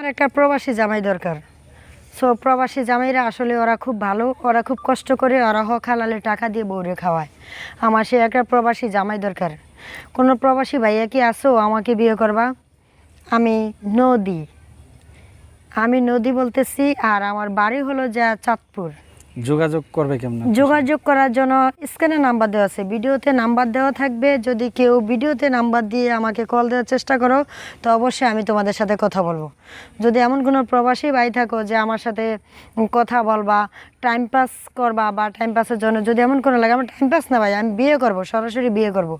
আমার একটা প্রবাসী জামাই দরকার। সো প্রবাসী জামাইরা আসলে ওরা খুব ভালো, ওরা খুব কষ্ট করে ওরা হক হালালে টাকা দিয়ে বউরে খাওয়ায়। আমার সে একটা প্রবাসী জামাই দরকার। কোনো প্রবাসী ভাইয়া কি আসো আমাকে বিয়ে করবা? আমি নদী। আমি নদী বলতেছি আর আমার বাড়ি হলো যা চাঁদপুর। যোগাযোগ করবে কেমন? যোগাযোগ করার জন্য স্ক্রিনে নাম্বার দেওয়া আছে। ভিডিওতে নাম্বার দেওয়া থাকবে। যদি কেউ ভিডিওতে নাম্বার দিয়ে আমাকে কল দেওয়ার চেষ্টা করো, তো অবশ্যই আমি তোমাদের সাথে কথা বলব। যদি এমন কোনো প্রবাসী ভাই থাকো যে আমার সাথে কথা বলবা টাইম পাস করবা বা টাইম পাসের জন্য যদি এমন কোনো লাগে, আমার টাইম পাস না ভাই, আমি বিয়ে করব, সরাসরি বিয়ে করব।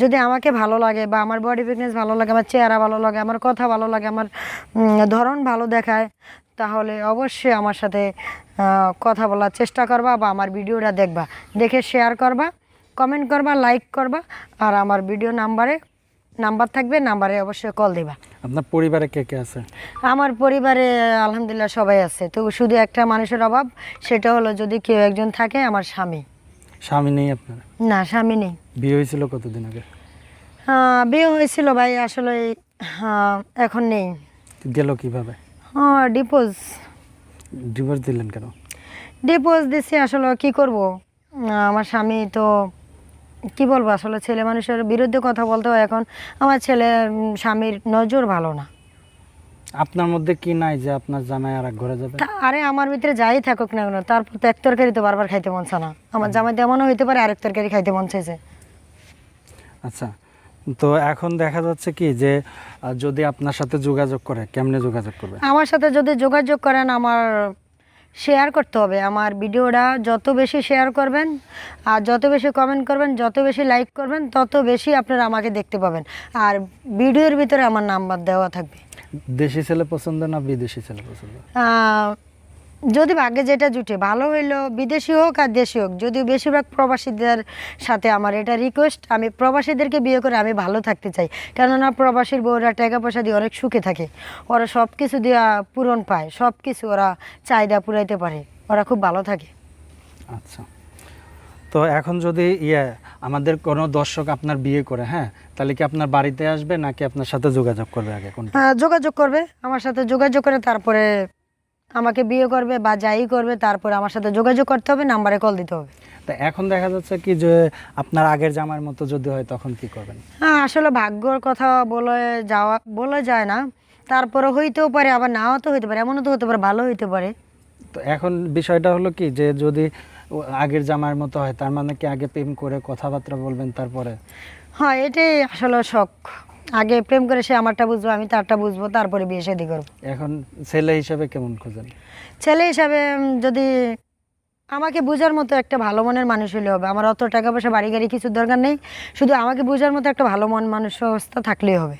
যদি আমাকে ভালো লাগে বা আমার বডি ফিটনেস ভালো লাগে, আমার চেহারা ভালো লাগে, আমার কথা ভালো লাগে, আমার ধরন ভালো দেখায় তাহলে অবশ্যই আমার সাথে কথা বলার চেষ্টা করবা বা আমার ভিডিওটা দেখবা। দেখে শেয়ার করবা কমেন্ট করবা লাইক করবা আর আমার ভিডিও নাম্বারে নাম্বার থাকবে নাম্বারে অবশ্যই কল দিবা। আপনার পরিবারে কে কে আছে? আমার পরিবারে আলহামদুলিল্লাহ সবাই আছে। তো শুধু একটা মানুষের অভাব সেটা হলো যদি কেউ একজন থাকে আমার স্বামী। স্বামী নেই আপনার? না স্বামী নেই। বিয়ে হয়েছিল কতদিন আগে? বিয়ে হয়েছিল ভাই আসলে এখন নেই। গেল কীভাবে? ডিপোজ ডিভোর্স দিলেন কেন? ডিপোজ দিছি আসলে কি করব? আমার স্বামী তো কি বলব আসলে ছেলে মানুষের বিরুদ্ধে কথা বলতে হয় এখন। আমার ছেলে স্বামীর নজর ভালো না। আপনার মধ্যে কি নাই যে আপনার জামাই আর এক ঘরে যাবে? তা আরে আমার ভিতরে যাই থাকুক না কেন তারপর তো এক তরকারি তো বারবার খাইতে মন চায় না। আমার জামাই তেমনও হইতে পারে আরেক তরকারি খাইতে মন চাইছে। আচ্ছা তো এখন দেখা যাচ্ছে কি যে যদি আপনার সাথে যোগাযোগ করে কেমনে যোগাযোগ করবে? আমার সাথে যদি যোগাযোগ করেন আমার শেয়ার করতে হবে। আমার ভিডিওটা যত বেশি শেয়ার করবেন আর যত বেশি কমেন্ট করবেন যত বেশি লাইক করবেন তত বেশি আপনারা আমাকে দেখতে পাবেন। আর ভিডিওর ভিতরে আমার নাম্বার দেওয়া থাকবে। দেশি ছেলে পছন্দ না বিদেশি ছেলে পছন্দ? যদি ভাগ্যে যেটা জুটে ভালো হইল বিদেশি হোক আর দেশি হোক যদি বেশিরভাগ প্রবাসীদের সাথে আমার এটা রিকোয়েস্ট আমি প্রবাসীদেরকে বিয়ে করে আমি ভালো থাকতে চাই। কেননা প্রবাসীর বউরা টাকা পয়সা দিয়ে অনেক সুখে থাকে। ওরা সব কিছু দিয়ে পূরণ পায় সব কিছু ওরা চাহিদা পুরাইতে পারে ওরা খুব ভালো থাকে। আচ্ছা। তো এখন যদি ইয়ে আমাদের কোনো দর্শক আপনার বিয়ে করে হ্যাঁ? তাহলে কি আপনার বাড়িতে আসবে নাকি আপনার সাথে যোগাযোগ করবে আগে? আহ, যোগাযোগ করবে আমার সাথে যোগাযোগ করে তারপরে আমাকে বিয়ে করবে বা যাই করবে তারপরে আমার সাথে যোগাযোগ করতে হবে নাম্বারে কল দিতে হবে। তা এখন দেখা যাচ্ছে কি যে আপনার আগের জামার মতো যদি হয় তখন কি করবেন? হ্যাঁ আসলে ভাগ্যর কথা বলে যাওয়া বলা যায় না। তারপরে হইতেও পারে আবার নাও তো হইতে পারে এমনও তো হতে পারে ভালো হইতে পারে। তো এখন বিষয়টা হলো কি যে যদি আগের জামার মতো হয় তার মানে কি আগে প্রেম করে কথাবার্তা বলবেন তারপরে? হ্যাঁ এটাই আসলে শখ। আগে প্রেম করে সে আমারটা বুঝব আমি তারটা বুঝব তারপরে বিয়ে শাদি করব। এখন ছেলে হিসাবে কেমন খোঁজেন? ছেলে হিসাবে যদি আমাকে বোঝার মতো একটা ভালো মনের মানুষ হলে হবে। আমার অত টাকা পয়সা বাড়ি গাড়ি কিছু দরকার নেই। শুধু আমাকে বোঝার মতো একটা ভালো মন মানুষ অবস্থা থাকলেই হবে।